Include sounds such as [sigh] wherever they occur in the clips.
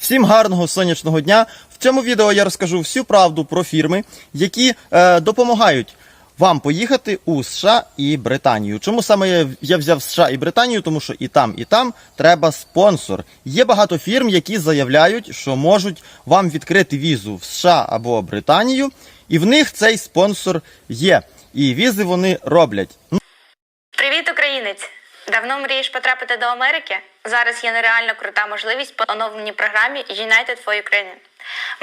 Всім гарного сонячного дня. В цьому відео я розкажу всю правду про фірми, які е, допомагають вам поїхати у США і Британію. Чому саме я, я взяв США і Британію? Тому що і там, і там треба спонсор. Є багато фірм, які заявляють, що можуть вам відкрити візу в США або Британію, і в них цей спонсор є. І візи вони роблять. Давно мрієш потрапити до Америки? Зараз є нереально крута можливість по оновленій програмі United for Ukraine.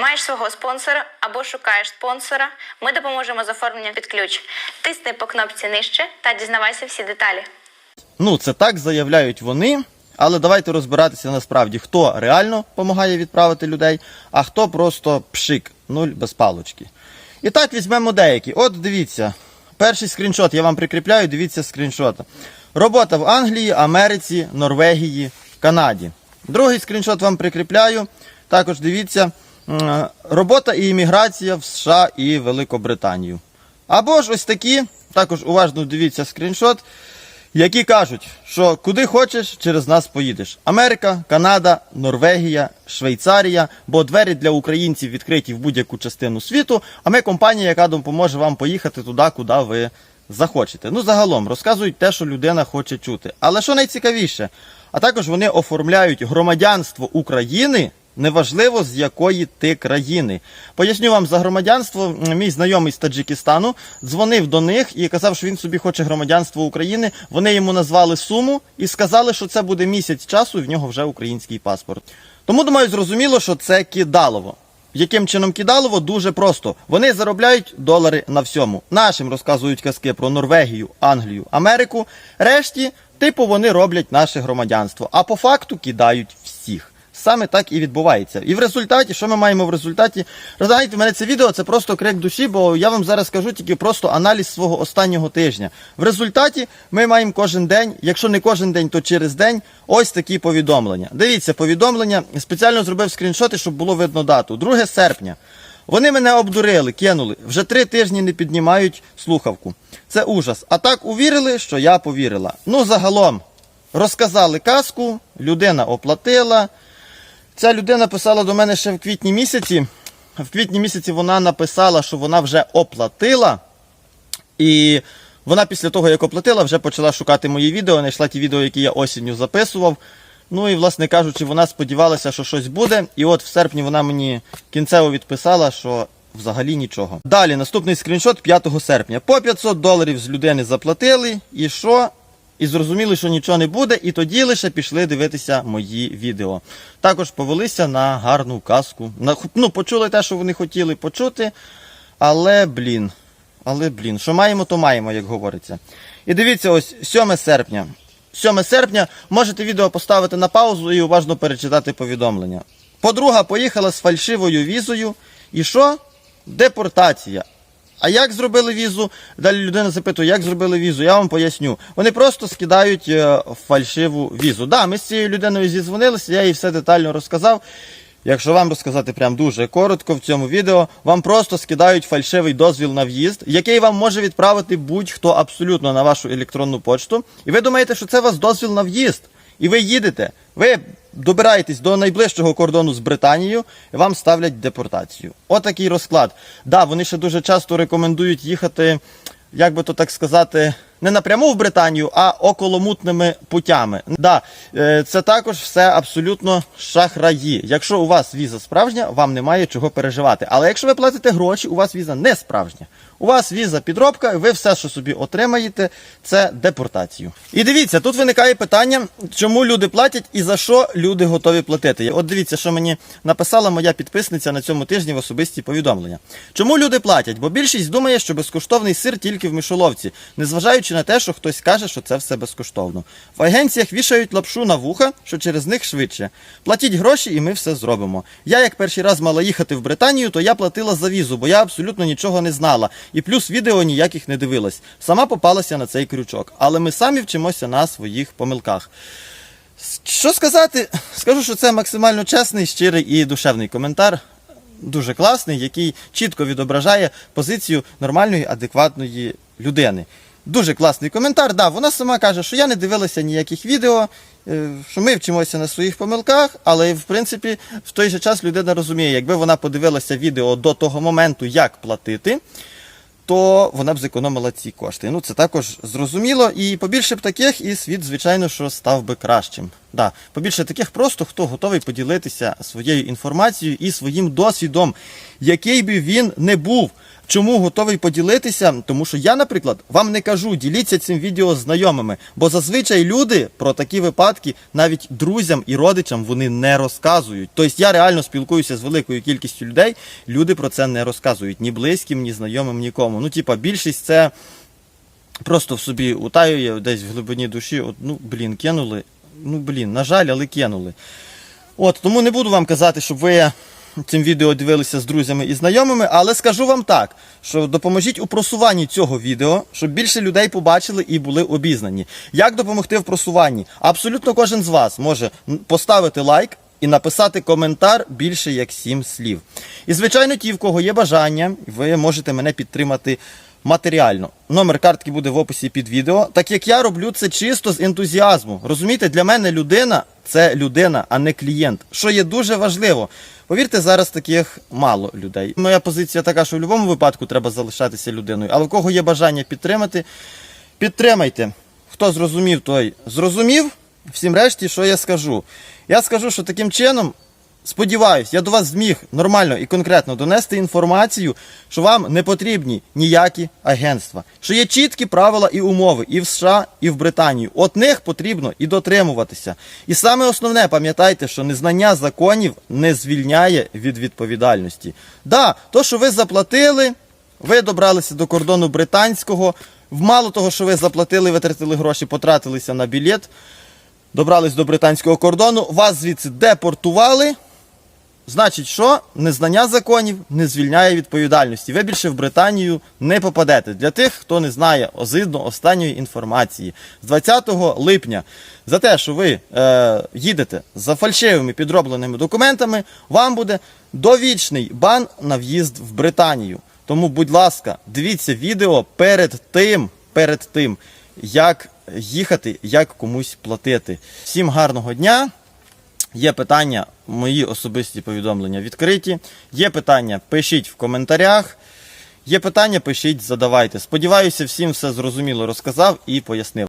Маєш свого спонсора або шукаєш спонсора. Ми допоможемо з оформленням під ключ. Тисни по кнопці нижче та дізнавайся всі деталі. Ну, це так заявляють вони. Але давайте розбиратися насправді, хто реально допомагає відправити людей, а хто просто пшик, нуль без палочки. І так візьмемо деякі. От дивіться, перший скріншот я вам прикріпляю, дивіться скріншот. Робота в Англії, Америці, Норвегії, Канаді. Другий скріншот вам прикріпляю. Також дивіться. Робота і імміграція в США і Великобританію. Або ж ось такі, також уважно дивіться скріншот які кажуть, що куди хочеш, через нас поїдеш. Америка, Канада, Норвегія, Швейцарія, бо двері для українців відкриті в будь-яку частину світу, а ми компанія, яка допоможе вам поїхати туди, куди ви захочете. Ну, загалом, розказують те, що людина хоче чути. Але що найцікавіше, а також вони оформляють громадянство України. Неважливо з якої ти країни. Поясню вам за громадянство. Мій знайомий з Таджикистану дзвонив до них і казав, що він собі хоче громадянство України. Вони йому назвали суму і сказали, що це буде місяць часу, і в нього вже український паспорт. Тому думаю, зрозуміло, що це кидалово. Яким чином кидалово? Дуже просто. Вони заробляють долари на всьому. Нашим розказують казки про Норвегію, Англію, Америку. Решті, типу, вони роблять наше громадянство, а по факту кидають всіх. Саме так і відбувається. І в результаті, що ми маємо в результаті? Розгляньте мене це відео, це просто крик душі, бо я вам зараз скажу тільки просто аналіз свого останнього тижня. В результаті ми маємо кожен день, якщо не кожен день, то через день, ось такі повідомлення. Дивіться, повідомлення. Спеціально зробив скріншоти, щоб було видно дату. 2 серпня. Вони мене обдурили, кинули. Вже три тижні не піднімають слухавку. Це ужас. А так увірили, що я повірила. Ну, загалом, розказали казку, людина оплатила. Ця людина писала до мене ще в квітні місяці. В квітні місяці вона написала, що вона вже оплатила. І вона після того, як оплатила, вже почала шукати мої відео, знайшла ті відео, які я осінню записував. Ну і, власне кажучи, вона сподівалася, що щось буде. І от в серпні вона мені кінцево відписала, що взагалі нічого. Далі, наступний скріншот 5 серпня. По 500 доларів з людини заплатили. І що? І зрозуміли, що нічого не буде, і тоді лише пішли дивитися мої відео. Також повелися на гарну казку. На, ну, почули те, що вони хотіли почути, але, блін, але, блін, що маємо, то маємо, як говориться. І дивіться, ось 7 серпня. 7 серпня можете відео поставити на паузу і уважно перечитати повідомлення. Подруга поїхала з фальшивою візою. І що? Депортація. А як зробили візу? Далі людина запитує, як зробили візу? Я вам поясню. Вони просто скидають е, фальшиву візу. Да, ми з цією людиною зізвонилися, я їй все детально розказав. Якщо вам розказати прям дуже коротко в цьому відео, вам просто скидають фальшивий дозвіл на в'їзд, який вам може відправити будь-хто абсолютно на вашу електронну почту. І ви думаєте, що це у вас дозвіл на в'їзд. І ви їдете, ви добираєтесь до найближчого кордону з Британією, і вам ставлять депортацію. Отакий розклад. Да, вони ще дуже часто рекомендують їхати, як би то так сказати, не напряму в Британію, а околомутними путями. Да, е, це також все абсолютно шахраї. Якщо у вас віза справжня, вам немає чого переживати. Але якщо ви платите гроші, у вас віза не справжня. У вас віза підробка, ви все, що собі отримаєте, це депортацію. І дивіться, тут виникає питання, чому люди платять і за що люди готові платити. От дивіться, що мені написала моя підписниця на цьому тижні в особисті повідомлення. Чому люди платять? Бо більшість думає, що безкоштовний сир тільки в мишоловці, незважаючи на те, що хтось каже, що це все безкоштовно. В агенціях вішають лапшу на вуха, що через них швидше. Платіть гроші, і ми все зробимо. Я, як перший раз мала їхати в Британію, то я платила за візу, бо я абсолютно нічого не знала. І плюс відео ніяких не дивилась. Сама попалася на цей крючок. Але ми самі вчимося на своїх помилках. Що сказати? [laughs] Скажу, що це максимально чесний, щирий і душевний коментар. Дуже класний, який чітко відображає позицію нормальної, адекватної людини. Дуже класний коментар. Да, вона сама каже, що я не дивилася ніяких відео, е, що ми вчимося на своїх помилках, але в принципі в той же час людина розуміє, якби вона подивилася відео до того моменту, як платити, то вона б зекономила ці кошти. Ну, це також зрозуміло. І побільше б таких, і світ, звичайно, що став би кращим. Да, побільше таких просто, хто готовий поділитися своєю інформацією і своїм досвідом, який би він не був. Чому готовий поділитися? Тому що я, наприклад, вам не кажу, діліться цим відео з знайомими, бо зазвичай люди про такі випадки навіть друзям і родичам вони не розказують. Тобто я реально спілкуюся з великою кількістю людей, люди про це не розказують ні близьким, ні знайомим, нікому. Ну, типа, більшість це просто в собі утаює десь в глибині душі. От, ну, блін, кинули. Ну, блін, на жаль, але кинули. От, тому не буду вам казати, щоб ви цим відео дивилися з друзями і знайомими, але скажу вам так, що допоможіть у просуванні цього відео, щоб більше людей побачили і були обізнані. Як допомогти в просуванні? Абсолютно кожен з вас може поставити лайк. І написати коментар більше як сім слів. І, звичайно, ті, в кого є бажання, ви можете мене підтримати матеріально. Номер картки буде в описі під відео. Так як я роблю це чисто з ентузіазму. Розумієте, для мене людина це людина, а не клієнт. Що є дуже важливо. Повірте, зараз таких мало людей. Моя позиція така, що в будь-якому випадку треба залишатися людиною. Але в кого є бажання підтримати, підтримайте. Хто зрозумів, той зрозумів. Всім решті, що я скажу? Я скажу, що таким чином Сподіваюсь, я до вас зміг нормально і конкретно донести інформацію, що вам не потрібні ніякі агентства, що є чіткі правила і умови і в США, і в Британії. От них потрібно і дотримуватися. І саме основне, пам'ятайте, що незнання законів не звільняє від відповідальності. Да, то, що ви заплатили, ви добралися до кордону британського. Мало того, що ви заплатили, витратили гроші, потратилися на білет, добрались до британського кордону, вас звідси депортували. Значить, що незнання законів не звільняє відповідальності. Ви більше в Британію не попадете. Для тих, хто не знає озидно останньої інформації. З 20 липня за те, що ви е, їдете за фальшивими підробленими документами, вам буде довічний бан на в'їзд в Британію. Тому, будь ласка, дивіться відео перед тим, перед тим, як їхати, як комусь платити. Всім гарного дня! Є питання, мої особисті повідомлення відкриті. Є питання, пишіть в коментарях. Є питання, пишіть, задавайте. Сподіваюся, всім все зрозуміло розказав і пояснив.